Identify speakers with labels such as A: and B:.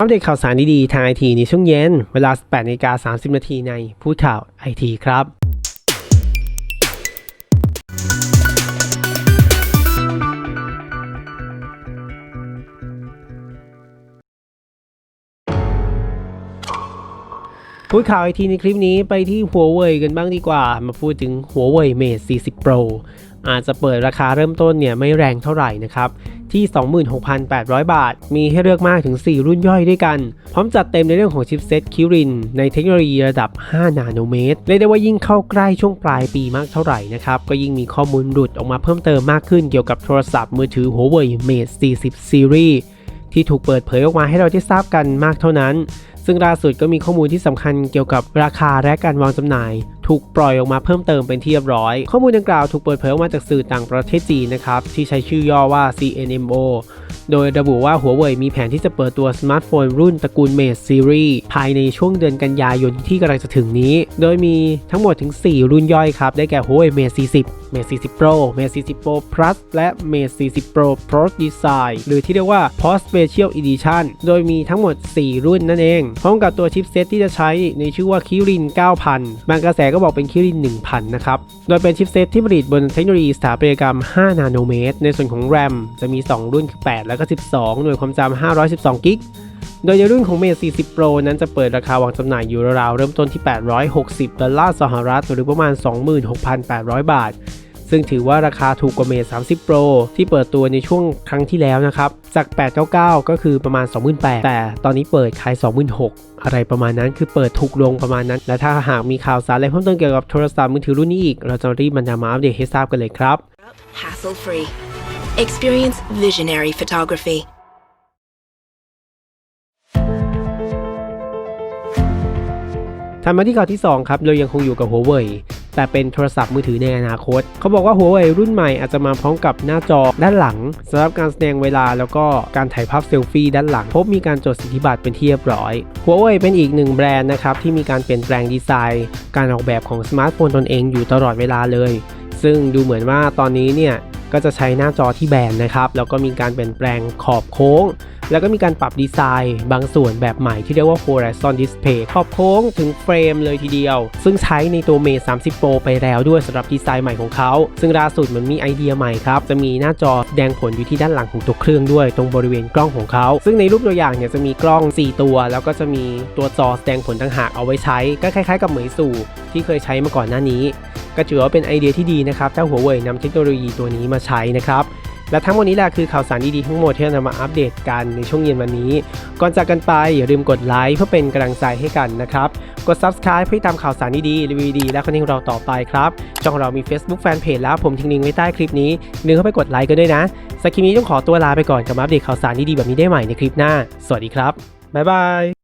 A: อัปเดตข่าวสารดีๆทางไอทีในช่วงเย็น เวลา 18นาฬิกา30 นาทีในพูดข่าวไอทีครับ พูดข่าวไอทีในคลิปนี้ไปที่หัวเว่ยกันบ้างดีกว่า มาพูดถึงหัวเว่ย Mate 40 Pro อาจจะเปิดราคาเริ่มต้นเนี่ยไม่แรงเท่าไหร่นะครับ ที่ 26,800 บาท มีให้เลือกมากถึง 4 รุ่นย่อยด้วยกัน พร้อมจัดเต็มในเรื่องของชิปเซ็ตคิรินในเทคโนโลยีระดับ 5 นาโนเมตรเรียกได้ว่ายิ่งเข้าใกล้ช่วงปลายปีมากเท่าไหร่นะครับ ก็ยิ่งมีข้อมูลหลุดออกมาเพิ่มเติมมากขึ้นเกี่ยวกับโทรศัพท์มือถือหัวเว่ย Mate 40 Series ที่ถูกเปิดเผยออกมาให้เราได้ทราบกันมากเท่านั้น ซึ่งล่าสุดก็มีข้อมูลที่สำคัญเกี่ยวกับราคาและการวางจำหน่าย ถูกปล่อยออกมาเพิ่มเติมเป็นที่เรียบร้อย ข้อมูลดังกล่าวถูกเปิดเผยออกมาจากสื่อต่างประเทศจีนนะครับ ที่ใช้ชื่อย่อว่า CNMO โดยระบุว่าหัวเว่ยมีแผนที่จะเปิดตัวสมาร์ทโฟนรุ่นตระกูล Mate Series ภายในช่วงเดือนกันยายนที่กำลังจะถึงนี้ โดยมีทั้งหมดถึง 4 รุ่นย่อยครับ ได้แก่หัวเว่ย Mate 40 Mate 40 Pro Mate 40 Pro Plus และ Mate 40 Pro Pro Design หรือที่เรียกว่า Post Special Edition โดยมีทั้งหมด 4 รุ่นนั่นเอง พร้อมกับตัวชิปเซตที่จะใช้ในชื่อว่า Kirin 9000 บางกระแสก็ก็บอกเป็นคิริน1000 นะครับ โดยเป็นชิปเซตที่ผลิตบนเทคโนโลยีสถาปัตยกรรม 5 นาโนเมตร ในส่วนของ RAM จะมี 2 รุ่นคือ 8 แล้วก็ 12 หน่วยความจำ512กิกโดยในรุ่นของ Mate 40 Pro นั้นจะเปิดราคาวางจำหน่ายอยู่ราวๆเริ่มต้นที่ 860 ดอลลาร์สหรัฐ หรือประมาณ 26,800 บาท ซึ่งถือว่าราคาถูกกว่า Mate 30 Pro ที่เปิดตัวในช่วงครั้งที่แล้วนะครับ จาก 899 ก็คือประมาณ 28,000แต่ตอนนี้เปิดขาย 26,000อะไรประมาณนั้นคือเปิดถูกลงประมาณนั้น และถ้าหากมีข่าวสารอะไรเพิ่มเติมเกี่ยวกับโทรศัพท์มือถือรุ่นนี้อีก เราจะรีบมันนำมาอัปเดตให้ทราบกันเลยครับ
B: hassle free. Experience visionary photography.
A: ถัดมาที่ข่าวที่ 2 ครับ เรายังคงอยู่กับหัวเว่ย แต่เป็นโทรศัพท์มือถือในอนาคต เขาบอกว่าหัวเว่ยรุ่นใหม่อาจจะมาพร้อมกับหน้าจอด้านหลังสำหรับการแสดงเวลาแล้วก็การถ่ายภาพเซลฟี่ด้านหลัง พบมีการจดสิทธิบัตรเป็นที่เรียบร้อยหัวเว่ยเป็นอีกหนึ่งแบรนด์นะครับที่มีการเปลี่ยนแปลงดีไซน์ การออกแบบของสมาร์ทโฟนตนเองอยู่ตลอดเวลาเลย ซึ่งดูเหมือนว่าตอนนี้เนี่ยก็จะใช้หน้าจอที่แบนนะครับแล้วก็มีการเปลี่ยนแปลงขอบโค้ง แล้วก็มีการปรับดีไซน์บางส่วนแบบใหม่ที่เรียกว่า Horizon Display ขอบโค้งถึงเฟรมเลยทีเดียว ซึ่งใช้ในตัว Mate 30 Pro ไปแล้วด้วยสำหรับดีไซน์ใหม่ของเขา ซึ่งล่าสุดมันมีไอเดียใหม่ครับ จะมีหน้าจอแสดงผลอยู่ที่ด้านหลังของตัวเครื่องด้วย ตรงบริเวณกล้องของเขา ซึ่งในรูปตัวอย่างเนี่ยจะมีกล้อง 4 ตัว แล้วก็จะมีตัวจอแสดงผลต่างหากเอาไว้ใช้ ก็คล้ายๆ กับเหมยสู่ที่เคยใช้มาก่อนหน้านี้ ก็ถือว่าเป็นไอเดียที่ดีนะครับถ้าหัวเว่ยนำเทคโนโลยีตัวนี้มาใช้นะครับ และทั้งหมดนี้แหละคือข่าวสารดีๆทั้งหมดที่เรานำมาอัปเดตกันในช่วงเย็นวันนี้ ก่อนจากกันไปอย่าลืมกดไลค์เพื่อเป็นกำลังใจให้กันนะครับ กด Subscribe เพื่อตามข่าวสารดีๆรีวิวดีและคอนเทนต์ของเราต่อไปครับช่องของเรามี Facebook Fanpage แล้วผมทิ้งลิงก์ไว้ใต้คลิปนี้ลืมเข้าไปกดไลค์กันด้วยนะสำหรับคลิปนี้ต้องขอตัวลาไปก่อนกับมาอัปเดตข่าวสารดีๆแบบนี้ได้ใหม่ในคลิปหน้า สวัสดีครับบ๊ายบาย